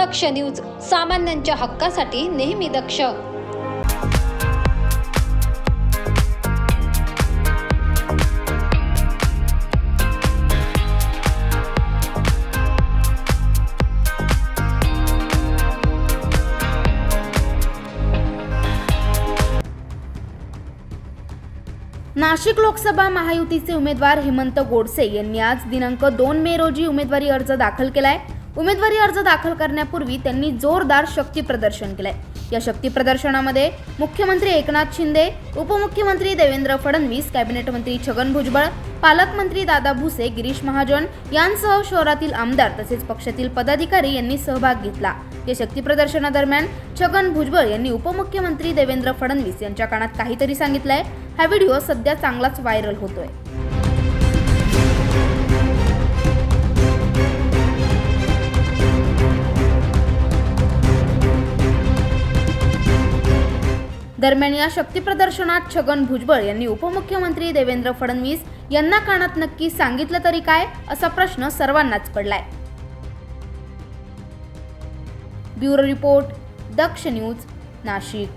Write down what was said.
दक्ष news सामान्यांच्या हक्कासाठी नेहमी दक्ष. नाशिक लोकसभा महायुतीचे उमेदवार हेमंत गोडसे यांनी आज दिनांक दोन मे रोजी उमेदवारी अर्ज दाखल केलाय. उमेदवारी अर्ज दाखल करण्यापूर्वी त्यांनी जोरदार शक्ती प्रदर्शन केलंय. या शक्ती प्रदर्शनामध्ये मुख्यमंत्री एकनाथ शिंदे उपमुख्यमंत्री देवेंद्र फडणवीस कॅबिनेट मंत्री छगन भुजबळ पालकमंत्री दादा भुसे गिरीश महाजन यांसह शहरातील आमदार तसेच पक्षातील पदाधिकारी यांनी सहभाग घेतला. या शक्ती प्रदर्शनादरम्यान छगन भुजबळ यांनी उपमुख्यमंत्री देवेंद्र फडणवीस यांच्या कानात काहीतरी सांगितलंय. हा व्हिडिओ सध्या चांगलाच व्हायरल होतोय. दरम्यान या शक्तीप्रदर्शनात छगन भुजबळ यांनी उपमुख्यमंत्री देवेंद्र फडणवीस यांना कानात नक्की सांगितलं तरी काय असा प्रश्न सर्वांनाच पडलाय. Bureau report Daksh news Nashik.